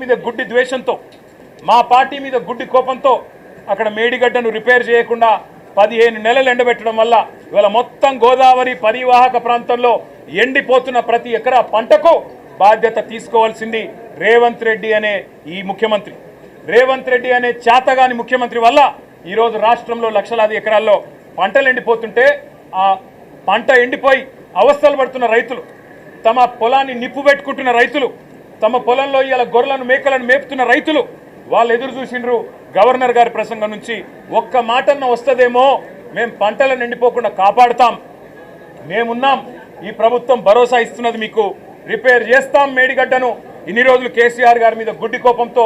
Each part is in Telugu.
మీద గుడ్డి ద్వేషంతో మా పార్టీ మీద గుడ్డి కోపంతో అక్కడ మేడిగడ్డను రిపేర్ చేయకుండా పదిహేను నెలలు ఎండబెట్టడం వల్ల ఇవాళ మొత్తం గోదావరి పరివాహక ప్రాంతంలో ఎండిపోతున్న ప్రతి ఎకరా పంటకు బాధ్యత తీసుకోవాల్సింది రేవంత్ రెడ్డి అనే ఈ ముఖ్యమంత్రి. రేవంత్ రెడ్డి అనే చేతగాని ముఖ్యమంత్రి వల్ల ఈరోజు రాష్ట్రంలో లక్షలాది ఎకరాల్లో పంటలు ఎండిపోతుంటే ఆ పంట ఎండిపోయి అవస్థలు పడుతున్న రైతులు తమ పొలాన్ని నిప్పు పెట్టుకుంటున్న రైతులు తమ పొలంలో ఇలా గొర్రెలను మేకలను మేపుతున్న రైతులు వాళ్ళు ఎదురు చూసిండ్రు. గవర్నర్ గారి ప్రసంగం నుంచి ఒక్క మాటన్న వస్తుందేమో. మేము పంటలను ఎండిపోకుండా కాపాడుతాం. మేమున్నాం. ఈ ప్రభుత్వం భరోసా ఇస్తున్నది మీకు. రిపేర్ చేస్తాం మేడిగడ్డను. ఇన్ని రోజులు కేసీఆర్ గారి మీద గుడ్డి కోపంతో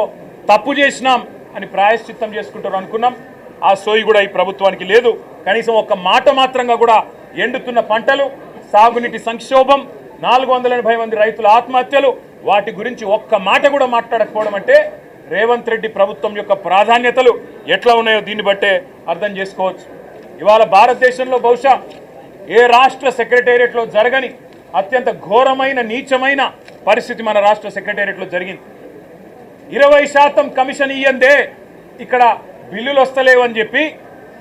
తప్పు చేసినాం అని ప్రాయశ్చిత్తం చేసుకుంటారు అనుకున్నాం. ఆ సోయి కూడా ఈ ప్రభుత్వానికి లేదు. కనీసం ఒక్క మాట మాత్రంగా కూడా ఎండుతున్న పంటలు సాగునీటి సంక్షోభం నాలుగు వందల ఎనభై మంది రైతుల ఆత్మహత్యలు. వాటి గురించి ఒక్క మాట కూడా మాట్లాడకపోవడం అంటే రేవంత్ రెడ్డి ప్రభుత్వం యొక్క ప్రాధాన్యతలు ఎట్లా ఉన్నాయో దీన్ని బట్టే అర్థం చేసుకోవచ్చు. ఇవాళ భారతదేశంలో బహుశా ఏ రాష్ట్ర సెక్రటేరియట్లో జరగని అత్యంత ఘోరమైన నీచమైన పరిస్థితి మన రాష్ట్ర సెక్రటేరియట్లో జరిగింది. ఇరవై శాతం కమిషన్ ఇయ్యందే ఇక్కడ బిల్లులు వస్తలేవని చెప్పి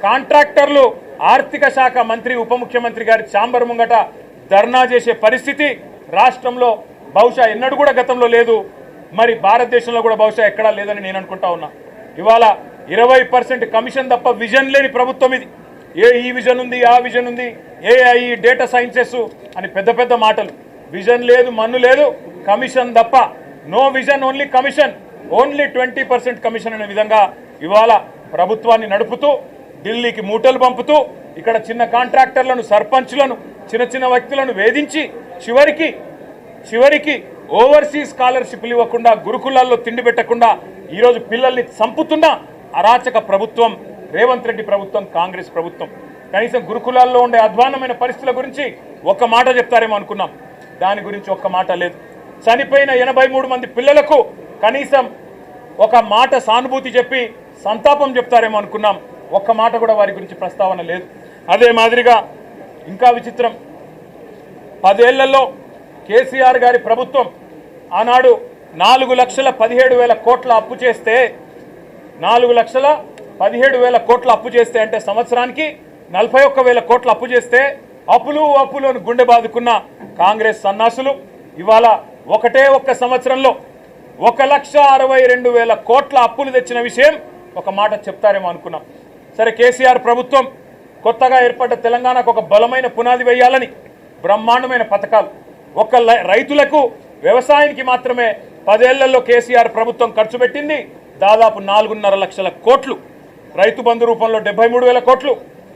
కాంట్రాక్టర్లు ఆర్థిక శాఖ మంత్రి ఉప ముఖ్యమంత్రి గారి ఛాంబర్ ముంగట ధర్నా చేసే పరిస్థితి రాష్ట్రంలో బహుశా ఎన్నడూ కూడా గతంలో లేదు. మరి భారతదేశంలో కూడా బహుశా ఎక్కడా లేదని నేను అనుకుంటా ఉన్నా. ఇవాళ ఇరవై పర్సెంట్ కమిషన్ తప్ప విజన్ లేని ప్రభుత్వం ఇది. ఏ ఈ విజన్ ఉంది ఆ విజన్ ఉంది ఏఐ డేటా సైన్సెస్ అని పెద్ద పెద్ద మాటలు. విజన్ లేదు మన్ను లేదు కమిషన్ తప్ప. No vision only commission. Only twenty percent commission అనే విధంగా ఇవాళ ప్రభుత్వాన్ని నడుపుతూ ఢిల్లీకి మూటలు పంపుతూ ఇక్కడ చిన్న కాంట్రాక్టర్లను సర్పంచ్లను చిన్న చిన్న వ్యక్తులను వేధించి చివరికి చివరికి ఓవర్సీస్ స్కాలర్షిప్లు ఇవ్వకుండా గురుకులాల్లో తిండి పెట్టకుండా ఈరోజు పిల్లల్ని చంపుతున్న అరాచక ప్రభుత్వం రేవంత్ రెడ్డి ప్రభుత్వం కాంగ్రెస్ ప్రభుత్వం. కనీసం గురుకులాల్లో ఉండే అధ్వానమైన పరిస్థితుల గురించి ఒక్క మాట చెప్తారేమో అనుకున్నాం. దాని గురించి ఒక్క మాట లేదు. చనిపోయిన ఎనభై మూడు మంది పిల్లలకు కనీసం ఒక మాట సానుభూతి చెప్పి సంతాపం చెప్తారేమో అనుకున్నాం. ఒక్క మాట కూడా వారి గురించి ప్రస్తావన లేదు. అదే మాదిరిగా ఇంకా విచిత్రం. పదేళ్ళలో కేసీఆర్ గారి ప్రభుత్వం ఆనాడు నాలుగు లక్షల పదిహేడు వేల కోట్ల అప్పు చేస్తే నాలుగు లక్షల పదిహేడు వేల కోట్ల అప్పు చేస్తే అంటే సంవత్సరానికి నలభై ఒక్క వేల కోట్ల అప్పు చేస్తే అప్పులు అప్పులు అని గుండె బాదుకున్న కాంగ్రెస్ సన్నాసులు ఇవాళ ఒకటే ఒక్క సంవత్సరంలో ఒక లక్ష అరవై రెండు వేల కోట్ల అప్పులు తెచ్చిన విషయం ఒక మాట చెప్తారేమో అనుకున్నాం. సరే కేసీఆర్ ప్రభుత్వం కొత్తగా ఏర్పడ్డ తెలంగాణకు ఒక బలమైన పునాది వేయాలని బ్రహ్మాండమైన పథకాలు. ఒక లై- రైతులకు వ్యవసాయానికి మాత్రమే పదేళ్ళలో కేసీఆర్ ప్రభుత్వం ఖర్చు పెట్టింది దాదాపు నాలుగున్నర లక్షల కోట్లు. రైతు బంధు రూపంలో డెబ్బై మూడు వేల కోట్లు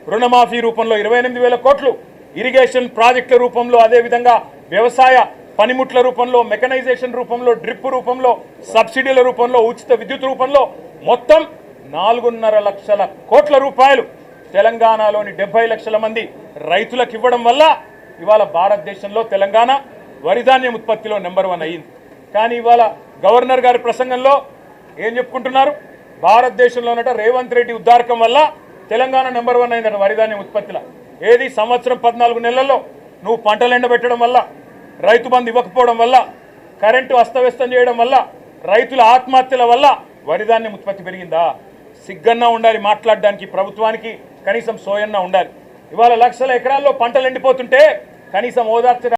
రుణమాఫీ రూపంలో ఇరవై ఎనిమిది వేల కోట్లు ఇరిగేషన్ ప్రాజెక్టుల రూపంలో అదేవిధంగా వ్యవసాయ పనిముట్ల రూపంలో మెకనైజేషన్ రూపంలో డ్రిప్ రూపంలో సబ్సిడీల రూపంలో ఉచిత విద్యుత్ రూపంలో మొత్తం నాలుగున్నర లక్షల కోట్ల రూపాయలు తెలంగాణలోని డెబ్బై లక్షల మంది రైతులకు ఇవ్వడం వల్ల ఇవాళ భారతదేశంలో తెలంగాణ వరిధాన్యం ఉత్పత్తిలో నెంబర్ వన్ అయ్యింది కానీ ఇవాళ గవర్నర్ గారి ప్రసంగంలో ఏం చెప్పుకుంటున్నారు? భారతదేశంలోనట రేవంత్ రెడ్డి ఉద్దారకం వల్ల తెలంగాణ నెంబర్ వన్ అయిందట వరిధాన్యం ఉత్పత్తిలో. ఏది సంవత్సరం పద్నాలుగు నెలల్లో నువ్వు పంటలు ఎండబెట్టడం వల్ల రైతు బంధు ఇవ్వకపోవడం వల్ల కరెంటు అస్తవ్యస్తం చేయడం వల్ల రైతుల ఆత్మహత్యల వల్ల వరిధాన్యం ఉత్పత్తి పెరిగిందా? సిగ్గన్నా ఉండాలి మాట్లాడడానికి ప్రభుత్వానికి కనీసం సోయన్నా ఉండాలి. ఇవాళ లక్షల ఎకరాల్లో పంటలు ఎండిపోతుంటే కనీసం ఓదార్చడానికి